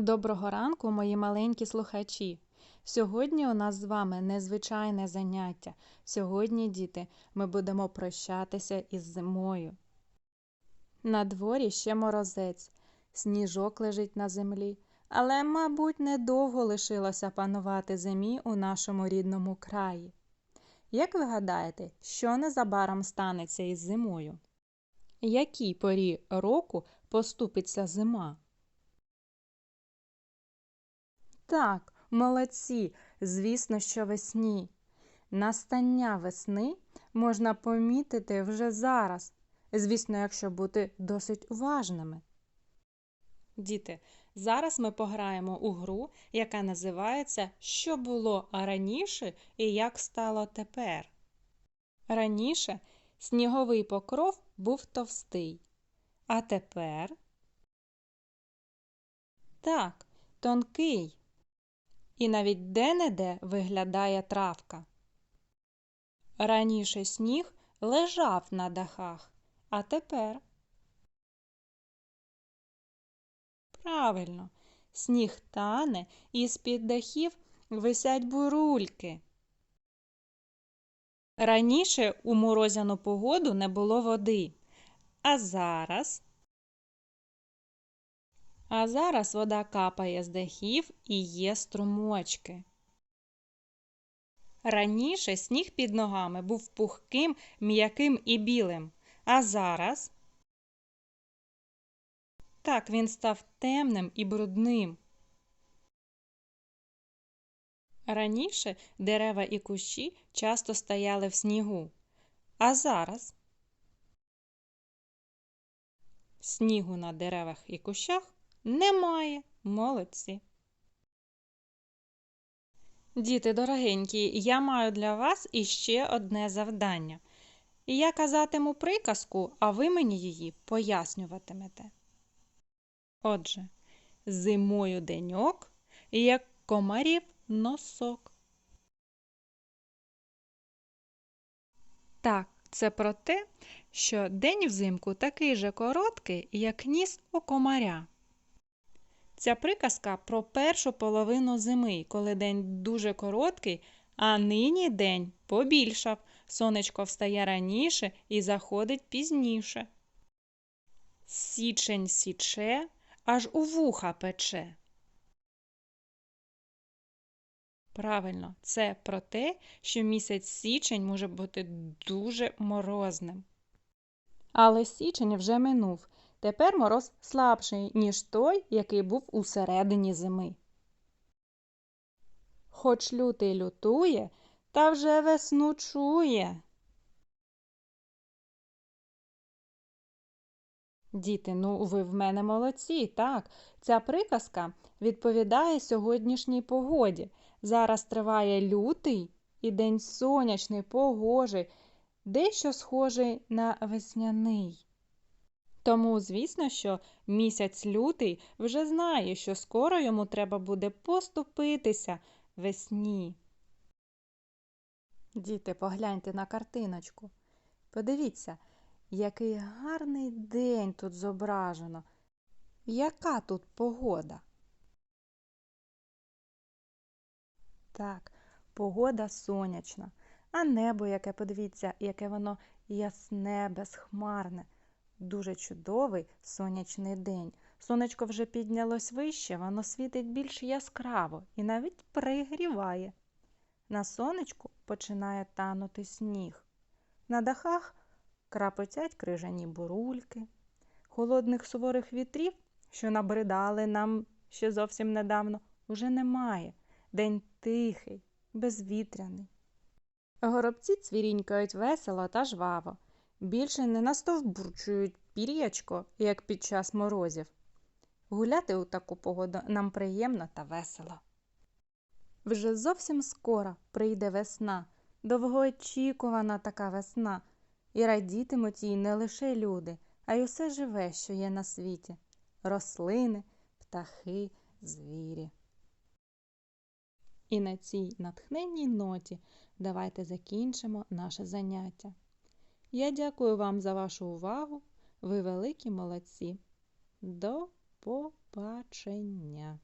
Доброго ранку, мої маленькі слухачі. Сьогодні у нас з вами незвичайне заняття. Сьогодні, діти, ми будемо прощатися із зимою. На дворі ще морозець, сніжок лежить на землі, але, мабуть, недовго лишилося панувати зимі у нашому рідному краї. Як ви гадаєте, що незабаром станеться із зимою? Якій порі року поступиться зима? Так, молодці, звісно, що весні. Настання весни можна помітити вже зараз, звісно, якщо бути досить уважними. Діти, зараз ми пограємо у гру, яка називається Що було раніше і як стало тепер. Раніше сніговий покров був товстий, а тепер так, тонкий і навіть де-не-де виглядає травка. Раніше сніг лежав на дахах, а тепер. Правильно, сніг тане і з-під дахів висять бурульки. Раніше у морозяну погоду не було води, а зараз а зараз вода капає з дахів і є струмочки. Раніше сніг під ногами був пухким, м'яким і білим, а зараз так він став темним і брудним. Раніше дерева і кущі часто стояли в снігу, а зараз снігу на деревах і кущах немає. Молодці. Діти дорогенькі, я маю для вас іще одне завдання. Я казатиму приказку, а ви мені її пояснюватимете. Отже, зимою деньок, як комарів носок. Так, це про те, що день взимку такий же короткий, як ніс у комаря. Ця приказка про першу половину зими, коли день дуже короткий, а нині день побільшав. Сонечко встає раніше і заходить пізніше. Січень січе, аж у вуха пече. Правильно, це про те, що місяць січень може бути дуже морозним. Але січень вже минув, Тепер мороз слабший, ніж той, який був у середині зими. Хоч лютий лютує, та вже весну чує. Діти, ну ви в мене молодці, так. Ця приказка відповідає сьогоднішній погоді. Зараз триває лютий і день сонячний, погожий, дещо схожий на весняний. Тому, звісно, що місяць лютий вже знає, що скоро йому треба буде поступитися весні. Діти, погляньте на картиночку. Подивіться, який гарний день тут зображено. Яка тут погода? Так, погода сонячна, а небо, яке, подивіться, яке воно ясне, безхмарне. Дуже чудовий сонячний день. Сонечко вже піднялось вище, воно світить більш яскраво і навіть пригріває. На сонечку починає танути сніг. На дахах крапотять крижані бурульки, холодних суворих вітрів, що набридали нам ще зовсім недавно, уже немає. День тихий, безвітряний. Горобці цвірінькають весело та жваво більше не настовбурчують пір'ячко, як під час морозів. Гуляти у таку погоду нам приємно та весело. Вже зовсім скоро прийде весна, довгоочікувана така весна, і радітимуть їй не лише люди, а й усе живе, що є на світі рослини, птахи, звірі. І на цій натхненній ноті давайте закінчимо наше заняття. Я дякую вам за вашу увагу. Ви великі молодці. До побачення!